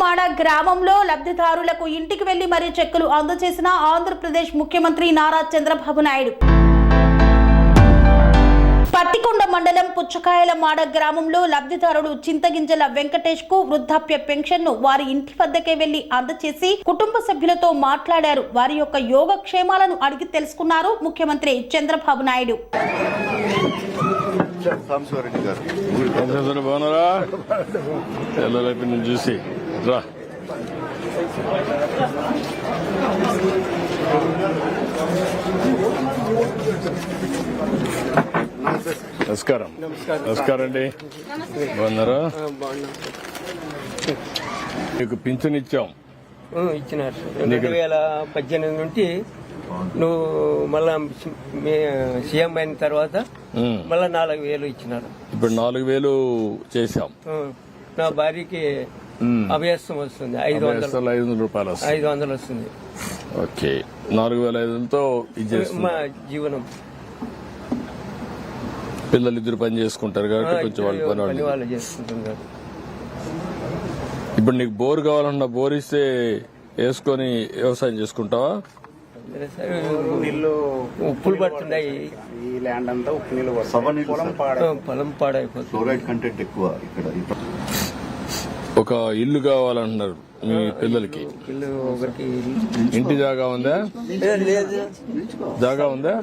మాడ గ్రామంలో లబ్ధిదారులకు ఇంటికి వెళ్ళి మరీ చెక్కులు అందజేసిన ఆంధ్రప్రదేశ్ ముఖ్యమంత్రి నారా చంద్రబాబు నాయుడు. పత్తికొండ మండలం పుచ్చకాయల మాడ గ్రామంలో లబ్ధిదారుడు చింతగింజల వెంకటేష్కు వృద్ధాప్య పెన్షన్ను వారి ఇంటి వద్దకే వెళ్ళి అందజేసి కుటుంబ సభ్యులతో మాట్లాడారు. వారి యొక్క యోగక్షేమాలను అడిగి తెలుసుకున్నారు ముఖ్యమంత్రి చంద్రబాబు నాయుడు. తెల్లలైపు నుంచి చూసి. రా నమస్కారం. నమస్కారం. అండి బాగున్నారా? మీకు పింఛన్ ఇచ్చాం. ఇచ్చినారు. రెండు వేల పద్దెనిమిది నుండి నువ్వు మళ్ళా సీఎం అయిన తర్వాత. మళ్ళా నాలుగు వేలు ఇచ్చినారు. ఇప్పుడు నాలుగు వేలు చేశాం. ఆ, నా భార్యకి ఉమ్. అభ్యాసం వస్తుంది. ఐదు వందలు. ఐదు వందల రూపాయలు ఐదు వందలు వస్తుంది. ఓకే. నాలుగు వేల ఐదు వందలతో మా జీవనం. పిల్లలు ఇద్దరు పని చేసుకుంటారు కాబట్టి కొంచెం వాళ్ళు పని వాళ్ళు చేసుకుంటున్నారు ఇప్పుడు నీకు బోర్ కావాలన్నా బోర్ ఇస్తే వేసుకొని వ్యవసాయం చేసుకుంటావా? ఉప్పులు పడుతున్నాయి. ఈ ల్యాండ్ అంతా ఉప్పు నీళ్ళు పొలం పాడైపోతుంది. కంటెంట్ ఎక్కువ ఇక్కడ. ఒక ఇల్లు కావాలంటున్నారు మీ పిల్లలకి. ఇంటి జాగా ఉందా? జాగా ఉందా?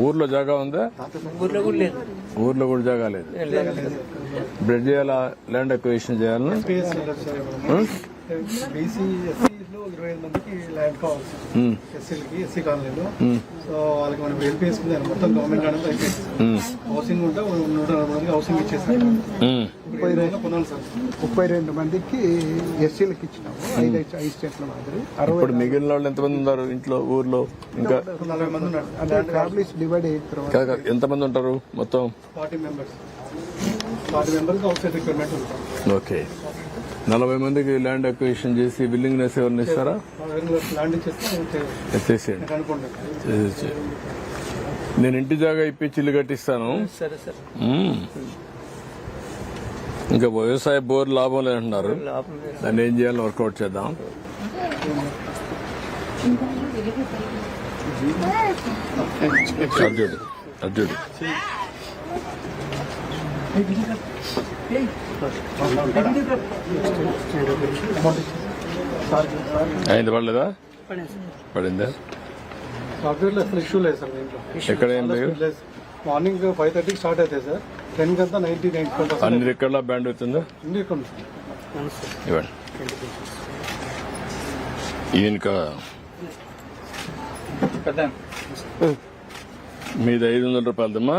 ఊర్లో జాగా ఉందా? ఊర్లో కూడా లేదు. ఊర్లో కూడా జాగా లేదు. బ్రెడ్ చేయాలా? ల్యాండ్ అక్విజిషన్ చేయాలా ఉం? బీసీ ఎస్సీలో ఇరవై ఐదు మందికి ల్యాండ్ కావాలి ఉం. ఎస్సీలకి ఎస్సీ కాలనీలో. సో వాళ్ళకి మనం ఎల్పీ వేసుకున్నారు మొత్తం గవర్నమెంట్ అనేది అయిపోయింది. హౌసింగ్ ఉంటే నూట నలభై మందికి హౌసింగ్ ఇచ్చేసారు. ముప్పై రెండు కొనాలి సార్. ముప్పై రెండు మందికి ఎస్సీలకు ఇచ్చినాము. ఐదు ఐదు స్టేట్ల మాదిరి. అరవై ఇప్పుడు మిగిలిన వాళ్ళు ఎంతమంది ఉన్నారు ఇంట్లో ఊర్లో? ఇంకా నలభై మంది ఉన్నారు. అంటే ఫ్యామిలీస్ డివైడ్ అయిన తర్వాత ఎంతమంది ఉంటారు మొత్తం? ఫార్టీ మెంబర్స్ ఫార్టీ మెంబర్స్కి అవుట్ సైడ్ రిక్వైర్మెంట్ ఉంటుంది ఓకే నలభై మందికి ల్యాండ్ అక్విజిషన్ చేసి బిల్డింగ్నెస్ ఎవరిని ఇస్తారా? చేసేయండి. నేను ఇంటి జాగా ఇప్పించి ఇల్లు కట్టిస్తాను. సరే సరే. మ్మ్. ఇంకా వ్యవసాయ బోర్ లాభం లేదంటున్నారు. దాన్ని ఏం చేయాలో వర్కౌట్ చేద్దాం. అర్జుడు అర్జుడు అయింది పడలేదా? పడిందా? సాఫ్ట్వేర్లో అసలు ఇష్యూ లేదు సార్ దీంట్లో. ఎక్కడ ఏం లేదు. మార్నింగ్ ఫైవ్ థర్టీకి స్టార్ట్ అవుతాయి సార్. టెన్ కంతా నైన్టీ పర్సెంట్ అన్ని రికార్డుల బ్యాండ్ అవుతుందా? ఇక్కడ ఇవ్వండి. ఈయనక మీది ఐదు వందల రూపాయలదమ్మా. పల్లెమ్మా